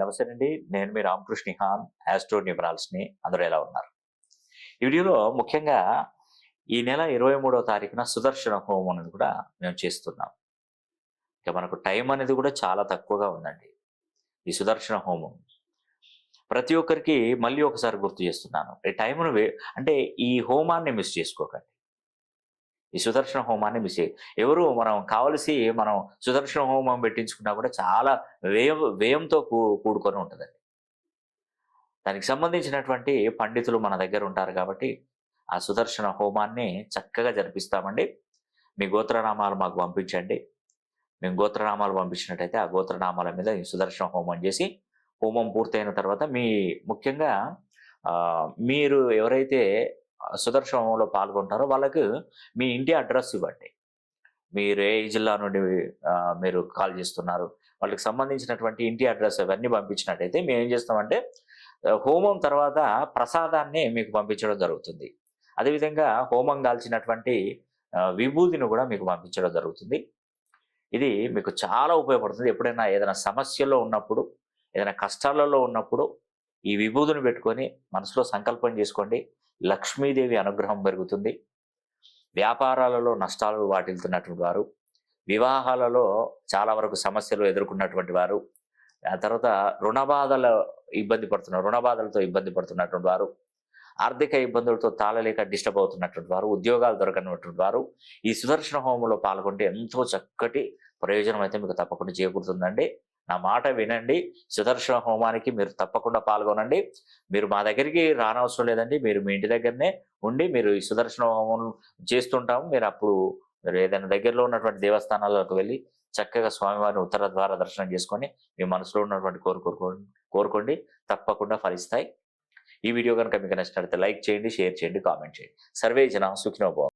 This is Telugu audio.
నమస్తే అండి నేను మీ రామకృష్ణ హాన్ ఆస్ట్రో ని అందరూ ఎలా ఉన్నారు? ఈ వీడియోలో ముఖ్యంగా ఈ నెల ఇరవై మూడవ తారీఖున సుదర్శన హోమం అనేది కూడా మేము చేస్తున్నాం. ఇక మనకు టైం అనేది కూడా చాలా తక్కువగా ఉందండి. ఈ సుదర్శన హోమం. ప్రతి ఒక్కరికి మళ్ళీ ఒకసారి గుర్తు చేస్తున్నాను. ఈ టైంను అంటే ఈ హోమాన్ని మిస్ చేసుకోకండి. ఈ సుదర్శన హోమాన్ని మిస్ చేయ. ఎవరు మనం కావలసి మనం సుదర్శన హోమం పెట్టించుకున్నా కూడా చాలా వ్యయం వ్యయంతో కూ కూడుకొని ఉంటుందండి. దానికి సంబంధించినటువంటి పండితులు మన దగ్గర ఉంటారు కాబట్టి ఆ సుదర్శన హోమాన్ని చక్కగా జరిపిస్తామండి. మీ గోత్రనామాలు మాకు పంపించండి. మేము గోత్రనామాలు పంపించినట్టయితే ఆ గోత్రనామాల మీద ఈ సుదర్శన హోమం చేసి హోమం పూర్తయిన తర్వాత మీ ముఖ్యంగా మీరు ఎవరైతే సుదర్శనంలో పాల్గొంటారో వాళ్ళకు మీ ఇంటి అడ్రస్ ఇవ్వండి. మీరు ఏ జిల్లా నుండి మీరు కాల్ చేస్తున్నారు. వాళ్ళకి సంబంధించినటువంటి ఇంటి అడ్రస్ అవన్నీ పంపించినట్టయితే మేము ఏం చేస్తామంటే హోమం తర్వాత ప్రసాదాన్ని మీకు పంపించడం జరుగుతుంది. అదేవిధంగా హోమం కాల్చినటువంటి విభూతిని కూడా మీకు పంపించడం జరుగుతుంది. ఇది మీకు చాలా ఉపయోగపడుతుంది. ఎప్పుడైనా ఏదైనా సమస్యల్లో ఉన్నప్పుడు ఏదైనా కష్టాలలో ఉన్నప్పుడు ఈ విభూతిని పెట్టుకొని మనసులో సంకల్పం చేసుకోండి. లక్ష్మీదేవి అనుగ్రహం పెరుగుతుంది. వ్యాపారాలలో నష్టాలు వాటిల్తున్నటువంటి వారు వివాహాలలో చాలా వరకు సమస్యలు ఎదుర్కొన్నటువంటి వారు ఆ తర్వాత రుణ బాధల ఇబ్బంది పడుతున్నారు రుణ బాధలతో ఇబ్బంది పడుతున్నటువంటి వారు ఆర్థిక ఇబ్బందులతో తాళలేక డిస్టర్బ్ అవుతున్నటువంటి వారు ఉద్యోగాలు దొరకనటువంటి వారు ఈ సుదర్శన హోమంలో పాల్గొంటే ఎంతో చక్కటి ప్రయోజనం అయితే మీకు తప్పకుండా చేకూరుతుందండి. నా మాట వినండి. సుదర్శన హోమానికి మీరు తప్పకుండా పాల్గొనండి. మీరు మా దగ్గరికి రానవసరం లేదండి. మీరు మీ ఇంటి దగ్గరనే ఉండి మీరు ఈ సుదర్శన హోమం చేస్తుంటాము. మీరు అప్పుడు మీరు ఏదైనా దగ్గరలో ఉన్నటువంటి దేవస్థానాలకు వెళ్ళి చక్కగా స్వామివారిని ఉత్తర ద్వార దర్శనం చేసుకొని మీ మనసులో ఉన్నటువంటి కోరు కోరుకోండి కోరుకోండి. తప్పకుండా ఫలిస్తాయి. ఈ వీడియో కనుక మీకు నచ్చినట్లయితే లైక్ చేయండి షేర్ చేయండి కామెంట్ చేయండి. సర్వే జన సుఖినోభవం